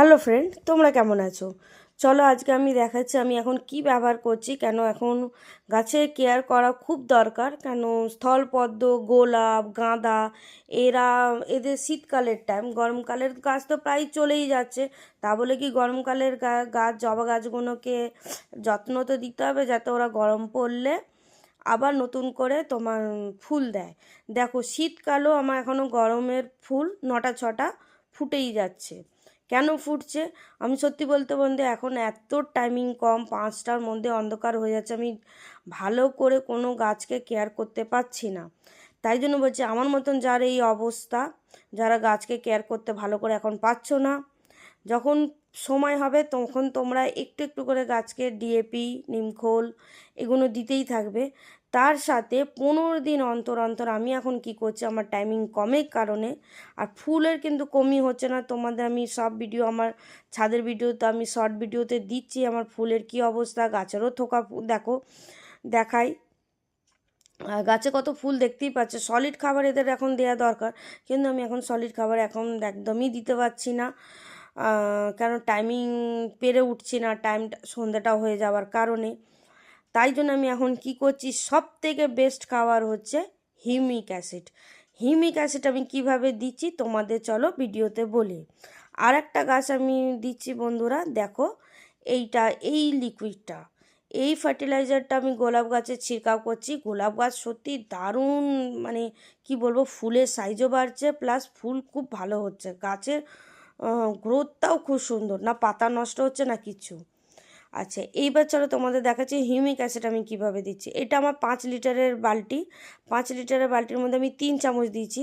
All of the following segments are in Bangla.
হ্যালো ফ্রেন্ড, তোমরা কেমন আছো? চলো আজকে আমি দেখাচ্ছি আমি এখন কি ব্যবহার করছি, কেন এখন গাছের কেয়ার করা খুব দরকার, কেন স্থলপদ্ম গোলাপ, গাঁদা, এরা, এদের শীতকালের টাইম গরমকালের গাছ তো প্রায় চলেই যাচ্ছে, তা বলে কি গরমকালের গাছ, জবা গাছগুলোকে যত্ন তো দিতে হবে যাতে ওরা গরম পড়লে আবার নতুন করে তোমার ফুল দেয়। দেখো, শীতকালেও আমার এখনও গরমের ফুল নটা ছটা ফুটেই যাচ্ছে। কেন ফুটছে? আমি সত্যি বলতে বলতে এখন এত টাইমিং কম, পাঁচটার মধ্যে অন্ধকার হয়ে যাচ্ছে। আমি ভালো করে কোনো গাছকে কেয়ার করতে পারছি না। তাই জন্য বলছি, আমার মতন যার এই অবস্থা, যারা গাছকে কেয়ার করতে ভালো করে এখন পাচ্ছ না, যখন সময় হবে তখন তোমরা একটু একটু করে গাছকে ডিএপি নিমখোল এগুলো দিতেই থাকবে। তার সাথে পনেরো দিন অন্তর অন্তর আমি এখন কি করছি, আমার টাইমিং কমের কারণে, আর ফুলের কিন্তু কমই হচ্ছে না। তোমাদের আমি সব ভিডিও আমার ছাদের ভিডিওতে আমি শর্ট ভিডিওতে দিচ্ছি, আমার ফুলের কি অবস্থা, গাছেরও থোকা দেখো, দেখাই। আর গাছে কত ফুল দেখতেই পাচ্ছে সলিড খাবার এদের এখন দেওয়া দরকার, কিন্তু আমি এখন সলিড খাবার এখন একদমই দিতে পারছি না। কারণ টাইমিং পেরে উঠছি না টাইমটা সন্ধ্যাটা হয়ে যাওয়ার কারণে। তাই জন্য আমি এখন কি করছি? সব থেকে বেস্ট খাবার হচ্ছে হিউমিক অ্যাসিড। হিউমিক অ্যাসিড আমি কীভাবে দিচ্ছি? তোমাদের চলো ভিডিওতে বলি। আর একটা গাছ আমি দিচ্ছি বন্ধুরা, দেখো, এইটা, এই লিকুইডটা এই ফার্টিলাইজারটা আমি গোলাপ গাছে ছিড়কাও করছি। গোলাপ গাছ সত্যি দারুণ মানে কি বলব, ফুলের সাইজও বাড়ছে প্লাস ফুল খুব ভালো হচ্ছে। গাছের গ্রোথটাও খুব সুন্দর। না, পাতা নষ্ট হচ্ছে না কিছু। আচ্ছা এইবার চলো তোমাদের দেখাচ্ছি হিউমিক অ্যাসিড আমি কীভাবে দিচ্ছি। এটা আমার পাঁচ লিটারের বালতি। পাঁচ লিটারের বালতির মধ্যে আমি তিন চামচ দিয়েছি।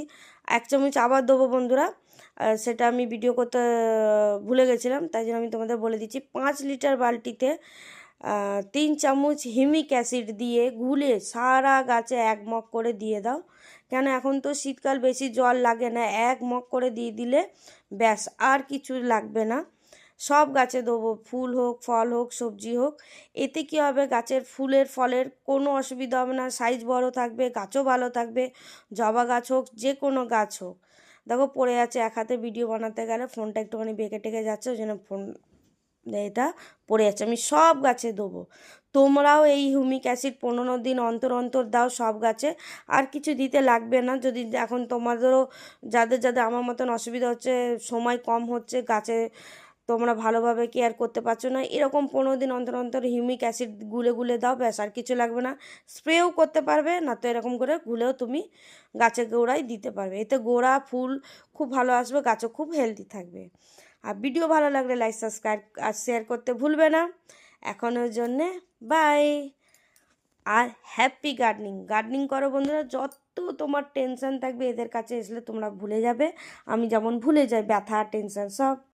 এক চামচ আবার দেবো বন্ধুরা। সেটা আমি ভিডিও করতে ভুলে গেছিলাম, তাই জন্য আমি তোমাদের বলে দিচ্ছি। পাঁচ লিটার বালতিতে তিন চামচ হিউমিক অ্যাসিড দিয়ে গুলে সারা গাছে এক মগ করে দিয়ে দাও। কেন এখন তো শীতকাল, বেশি জল লাগে না। এক মগ করে দিয়ে দিলে ব্যাস, আর কিছু লাগবে না। সব গাছে দেবো, ফুল হোক, ফল হোক, সবজি হোক। এতে কী হবে? গাছের ফুলের ফলের কোনো অসুবিধা হবে না। সাইজ বড় থাকবে, গাছও ভালো থাকবে। জবা গাছ হোক যে কোনো গাছ হোক। দেখো, পড়ে আছে এক হাতে ভিডিও বানাতে গেলে ফোনটা একটুখানি বেঁকে টেকে যাচ্ছে, ওই জন্য ফোন, এটা পড়ে যাচ্ছে আমি সব গাছে দেবো। তোমরাও এই হিউমিক অ্যাসিড পনেরো দিন অন্তর অন্তর দাও সব গাছে। আর কিছু দিতে লাগবে না। যদি এখন তোমাদেরও, যাদের যাদের আমার মতন অসুবিধা হচ্ছে, সময় কম হচ্ছে, গাছে তোমরা ভালোভাবে কেয়ার করতে পারছ না। এরকম পনেরো দিন অন্তর অন্তর হিউমিক অ্যাসিড গুলে গুলে দাও, ব্যাস, আর কিছু লাগবে না। স্প্রেও করতে পারবে, না তো এরকম করে গুলেও তুমি গাছের গোড়ায় দিতে পারবে। এতে গোড়া, ফুল খুব ভালো আসবে, গাছও খুব হেলদি থাকবে। আর ভিডিও ভালো লাগলে লাইক সাবস্ক্রাইব আর শেয়ার করতে ভুলবে না। এখনের জন্যে বাই আর হ্যাপি গার্ডেনিং গার্ডেনিং করো বন্ধুরা, যত তোমার টেনশন থাকবে এদের কাছে আসলে তোমরা ভুলে যাবে। আমি যেমন ভুলে যাই, ব্যথা টেনশন সব।